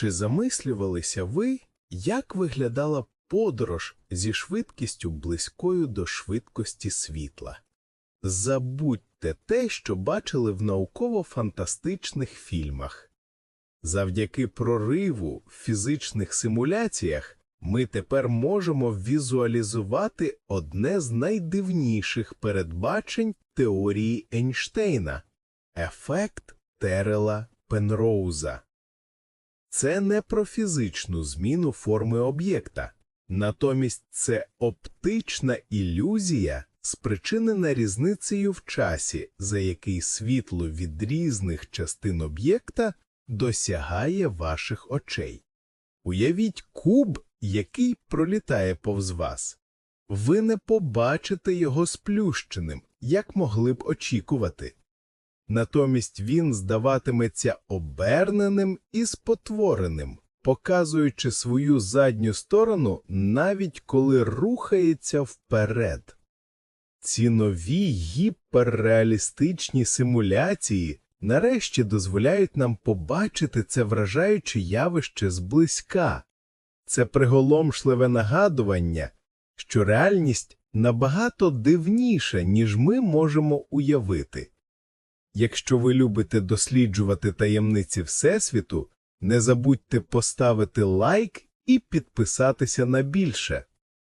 Чи замислювалися ви, як виглядала подорож зі швидкістю близькою до швидкості світла? Забудьте те, що бачили в науково-фантастичних фільмах. Завдяки прориву в фізичних симуляціях ми тепер можемо візуалізувати одне з найдивніших передбачень теорії Ейнштейна – ефект Терела Пенроуза. Це не про фізичну зміну форми об'єкта, натомість це оптична ілюзія, спричинена різницею в часі, за який світло від різних частин об'єкта досягає ваших очей. Уявіть куб, який пролітає повз вас. Ви не побачите його сплющеним, як могли б очікувати. Натомість він здаватиметься оберненим і спотвореним, показуючи свою задню сторону навіть коли рухається вперед. Ці нові гіперреалістичні симуляції нарешті дозволяють нам побачити це вражаюче явище зблизька. Це приголомшливе нагадування, що реальність набагато дивніша, ніж ми можемо уявити. Якщо ви любите досліджувати таємниці Всесвіту, не забудьте поставити лайк і підписатися на більше.